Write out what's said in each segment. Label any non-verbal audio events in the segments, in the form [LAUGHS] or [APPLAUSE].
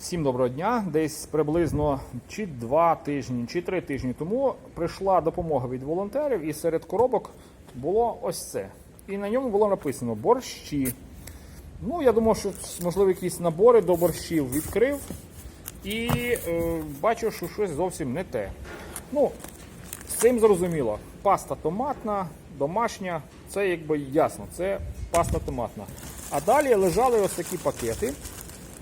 Всім доброго дня. Десь приблизно чи два тижні, чи три тижні тому прийшла допомога від волонтерів, і серед коробок було ось це. І на ньому було написано борщі. Ну, я думав, що можливо якісь набори до борщів відкрив і е, бачу, що щось зовсім не те. Ну, з цим зрозуміло. Паста томатна, домашня, це якби ясно, це паста томатна. А далі лежали ось такі пакети.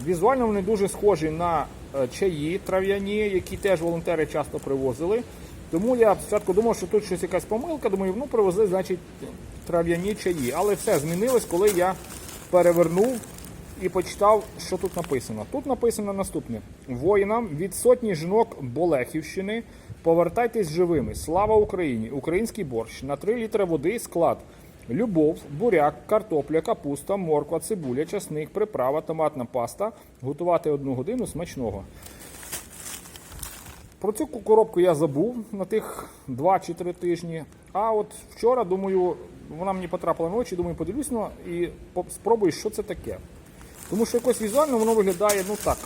Візуально вони дуже схожі на е, чаї трав'яні, які теж волонтери часто привозили. Тому я спочатку думав, що тут щось якась помилка. Думаю, ну привезли, значить, трав'яні чаї. Але все змінилось, коли я перевернув і почитав, що тут написано. Тут написано наступне: воїнам від сотні жінок Болехівщини. Повертайтесь живими. Слава Україні! Український борщ на 3 літри води склад. Любов, буряк, картопля, капуста, морква, цибуля, часник, приправа, томатна паста. Готувати одну годину смачного. Про цю коробку я забув на тих 2 чи 3 тижні. А от вчора, думаю, вона мені потрапила на очі, думаю, подивлюсь ну, і спробую, що це таке. Тому що якось візуально воно виглядає, ну так.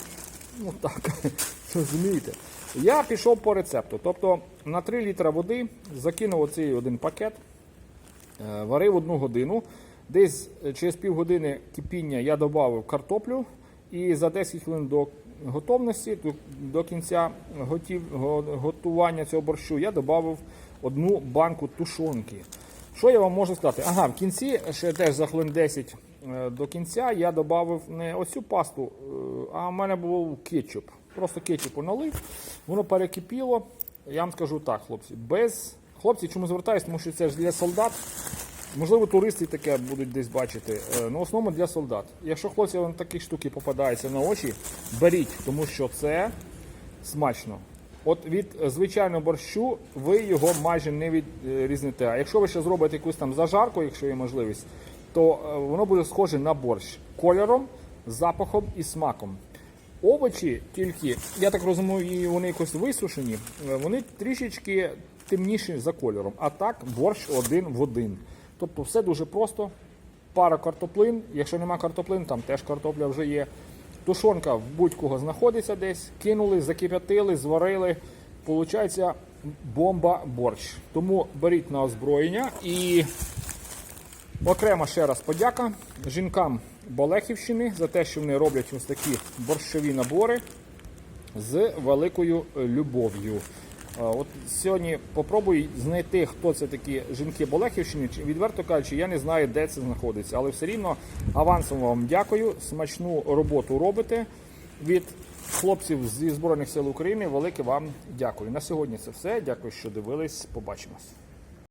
Ну так, [LAUGHS] розумієте. Я пішов по рецепту. Тобто на 3 літра води закинув оцей один пакет, варив одну годину. Десь е, через півгодини кипіння я додав картоплю і за 10 хвилин до готовності, до, кінця готів, готування цього борщу, я додав одну банку тушонки. Що я вам можу сказати? Ага, в кінці, ще теж за хвилин 10 е, до кінця, я додав не оцю пасту, е, а в мене був кетчуп. Просто кетчупу налив, воно перекипіло. Я вам скажу так, хлопці, без хлопці, чому звертаюсь, тому що це ж для солдат. Можливо, туристи таке будуть десь бачити. Е, Ну, в основному для солдат. Якщо хлопці вам такі штуки попадаються на очі, беріть, тому що це смачно. От від звичайного борщу ви його майже не відрізните. А якщо ви ще зробите якусь там зажарку, якщо є можливість, то е, воно буде схоже на борщ кольором, запахом і смаком. Овочі тільки, я так розумію, вони якось висушені, е, вони трішечки темніші за кольором. А так борщ один в один. Тобто все дуже просто. Пара картоплин. Якщо нема картоплин, там теж картопля вже є. Тушонка в будь-кого знаходиться десь. Кинули, закип'ятили, зварили. Получається бомба борщ. Тому беріть на озброєння і Окремо ще раз подяка жінкам Болехівщини за те, що вони роблять ось такі борщові набори з великою любов'ю. Е, От сьогодні попробую знайти, хто це такі жінки Болехівщини. Відверто кажучи, я не знаю, де це знаходиться, але все рівно авансом вам дякую. Смачну роботу робите. Від хлопців зі Збройних сил України велике вам дякую. На сьогодні це все. Дякую, що дивились. Побачимось.